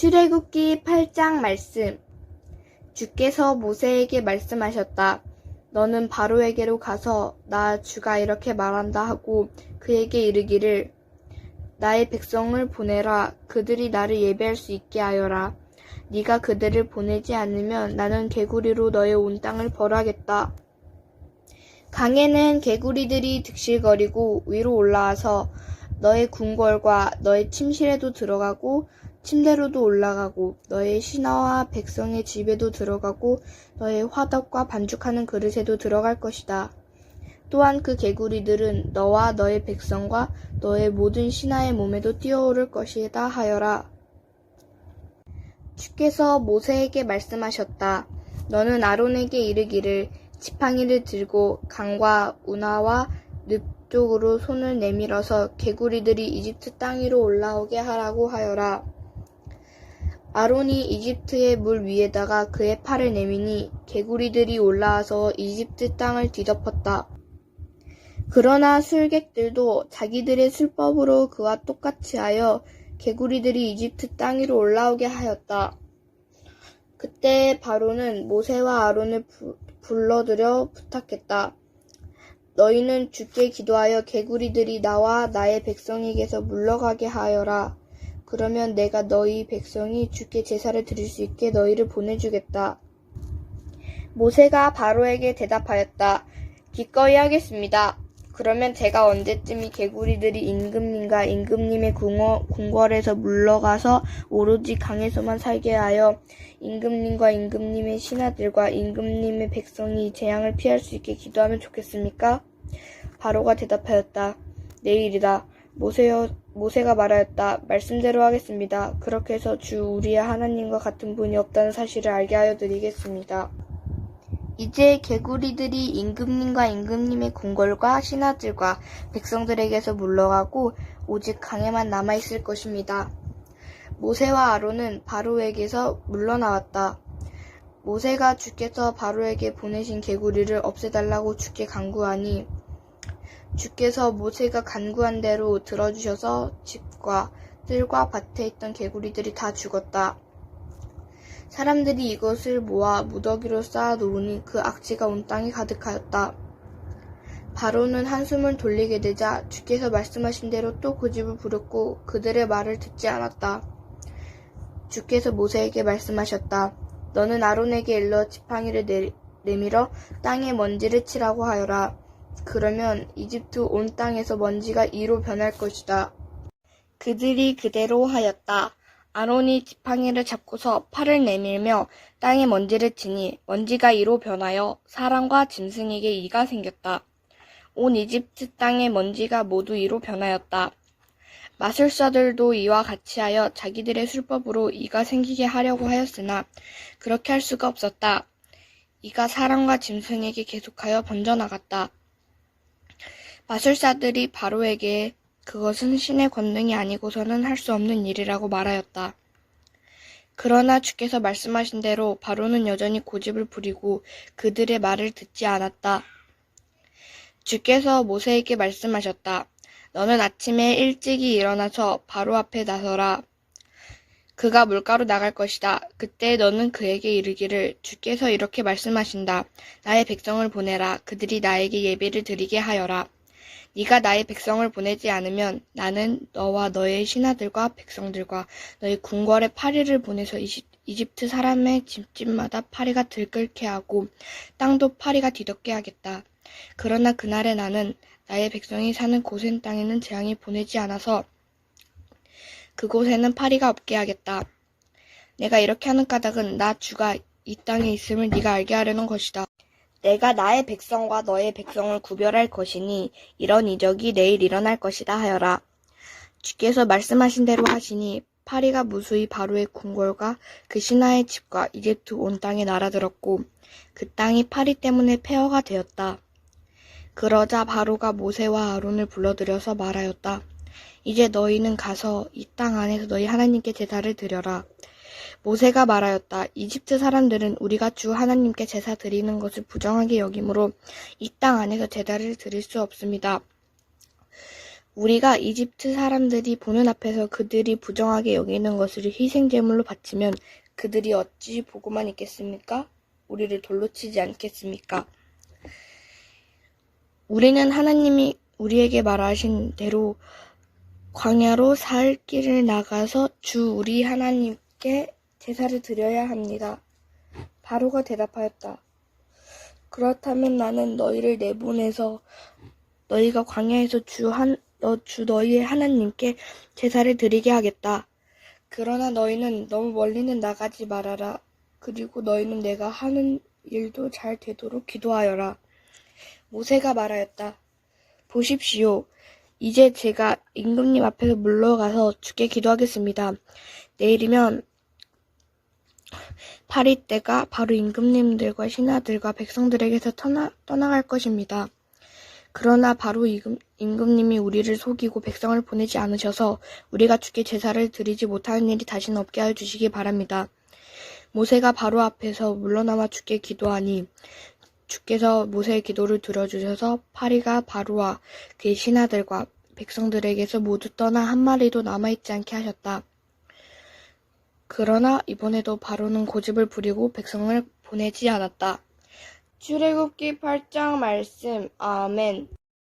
출애굽기 8장 말씀. 주께서 모세에게 말씀하셨다. 너는 바로에게로 가서 나 주가 이렇게 말한다 하고 그에게 이르기를 나의 백성을 보내라 그들이 나를 예배할 수 있게 하여라. 네가 그들을 보내지 않으면 나는 개구리로 너의 온 땅을 벌하겠다. 강에는 개구리들이 득실거리고 위로 올라와서 너의 궁궐과 너의 침실에도 들어가고 침대로도 올라가고 너의 신하와 백성의 집에도 들어가고 너의 화덕과 반죽하는 그릇에도 들어갈 것이다. 또한 그 개구리들은 너와 너의 백성과 너의 모든 신하의 몸에도 뛰어오를 것이다 하여라. 주께서 모세에게 말씀하셨다. 너는 아론에게 이르기를 지팡이를 들고 강과 운하와 늪 쪽으로 손을 내밀어서 개구리들이 이집트 땅 위로 올라오게 하라고 하여라. 아론이 이집트의 물 위에다가 그의 팔을 내미니 개구리들이 올라와서 이집트 땅을 뒤덮었다. 그러나 술객들도 자기들의 술법으로 그와 똑같이 하여 개구리들이 이집트 땅 위로 올라오게 하였다. 그때 바로는 모세와 아론을 부- 불러들여 부탁했다. 너희는 주께 기도하여 개구리들이 나와 나의 백성에게서 물러가게 하여라. 그러면 내가 너희 백성이 주께 제사를 드릴 수 있게 너희를 보내주겠다. 모세가 바로에게 대답하였다. 기꺼이 하겠습니다. 그러면 제가 언제쯤이 개구리들이 임금님과 임금님의 궁어, 궁궐에서 물러가서 오로지 강에서만 살게 하여 임금님과 임금님의 신하들과 임금님의 백성이 이 재앙을 피할 수 있게 기도하면 좋겠습니까? 바로가 대답하였다. 내일이다. 모세여, 모세가 말하였다. 말씀대로 하겠습니다. 그렇게 해서 주 우리의 하나님과 같은 분이 없다는 사실을 알게 하여 드리겠습니다. 이제 개구리들이 임금님과 임금님의 궁궐과 신하들과 백성들에게서 물러가고 오직 강에만 남아있을 것입니다. 모세와 아론은 바로에게서 물러나왔다. 모세가 주께서 바로에게 보내신 개구리를 없애달라고 주께 간구하니 주께서 모세가 간구한 대로 들어주셔서 집과 뜰과 밭에 있던 개구리들이 다 죽었다. 사람들이 이것을 모아 무더기로 쌓아 놓으니 그 악취가 온 땅에 가득하였다. 바로는 한숨을 돌리게 되자 주께서 말씀하신 대로 또 그 집을 부렸고 그들의 말을 듣지 않았다. 주께서 모세에게 말씀하셨다. 너는 아론에게 일러 지팡이를 내, 내밀어 땅에 먼지를 치라고 하여라. 그러면 이집트 온 땅에서 먼지가 이로 변할 것이다. 그들이 그대로 하였다. 아론이 지팡이를 잡고서 팔을 내밀며 땅에 먼지를 치니 먼지가 이로 변하여 사람과 짐승에게 이가 생겼다. 온 이집트 땅의 먼지가 모두 이로 변하였다. 마술사들도 이와 같이 하여 자기들의 술법으로 이가 생기게 하려고 하였으나 그렇게 할 수가 없었다. 이가 사람과 짐승에게 계속하여 번져나갔다. 마술사들이 바로에게 그것은 신의 권능이 아니고서는 할 수 없는 일이라고 말하였다. 그러나 주께서 말씀하신 대로 바로는 여전히 고집을 부리고 그들의 말을 듣지 않았다. 주께서 모세에게 말씀하셨다. 너는 아침에 일찍이 일어나서 바로 앞에 나서라. 그가 물가로 나갈 것이다. 그때 너는 그에게 이르기를 주께서 이렇게 말씀하신다. 나의 백성을 보내라. 그들이 나에게 예배를 드리게 하여라. 네가 나의 백성을 보내지 않으면 나는 너와 너의 신하들과 백성들과 너의 궁궐에 파리를 보내서 이집, 이집트 사람의 집집마다 파리가 들끓게 하고 땅도 파리가 뒤덮게 하겠다. 그러나 그날에 나는 나의 백성이 사는 고센 땅에는 재앙이 보내지 않아서 그곳에는 파리가 없게 하겠다. 내가 이렇게 하는 까닭은 나 주가 이 땅에 있음을 네가 알게 하려는 것이다. 내가 나의 백성과 너의 백성을 구별할 것이니 이런 이적이 내일 일어날 것이다 하여라. 주께서 말씀하신 대로 하시니 파리가 무수히 바로의 궁궐과 그 신하의 집과 이집트 온 땅에 날아들었고 그 땅이 파리 때문에 폐허가 되었다. 그러자 바로가 모세와 아론을 불러들여서 말하였다. 이제 너희는 가서 이 땅 안에서 너희 하나님께 제사를 드려라. 모세가 말하였다. 이집트 사람들은 우리가 주 하나님께 제사 드리는 것을 부정하게 여기므로 이 땅 안에서 제사를 드릴 수 없습니다. 우리가 이집트 사람들이 보는 앞에서 그들이 부정하게 여기는 것을 희생 제물로 바치면 그들이 어찌 보고만 있겠습니까? 우리를 돌로 치지 않겠습니까? 우리는 하나님이 우리에게 말하신 대로 광야로 살 길을 나가서 주 우리 하나님께 제사를 드려야 합니다. 바로가 대답하였다. 그렇다면 나는 너희를 내보내서 너희가 광야에서 주 한, 너, 주 너희의 하나님께 제사를 드리게 하겠다. 그러나 너희는 너무 멀리는 나가지 말아라. 그리고 너희는 내가 하는 일도 잘 되도록 기도하여라. 모세가 말하였다. 보십시오. 이제 제가 임금님 앞에서 물러가서 주께 기도하겠습니다. 내일이면 파리 때가 바로 임금님들과 신하들과 백성들에게서 떠나, 떠나갈 것입니다. 그러나 바로 임금, 임금님이 우리를 속이고 백성을 보내지 않으셔서 우리가 주께 제사를 드리지 못하는 일이 다시는 없게 하여 주시기 바랍니다. 모세가 바로 앞에서 물러나와 주께 기도하니 주께서 모세의 기도를 들어주셔서 파리가 바로와 그의 신하들과 백성들에게서 모두 떠나 한 마리도 남아있지 않게 하셨다. 그러나 이번에도 바로는 고집을 부리고 백성을 보내지 않았다. 출애굽기 8장 말씀 아멘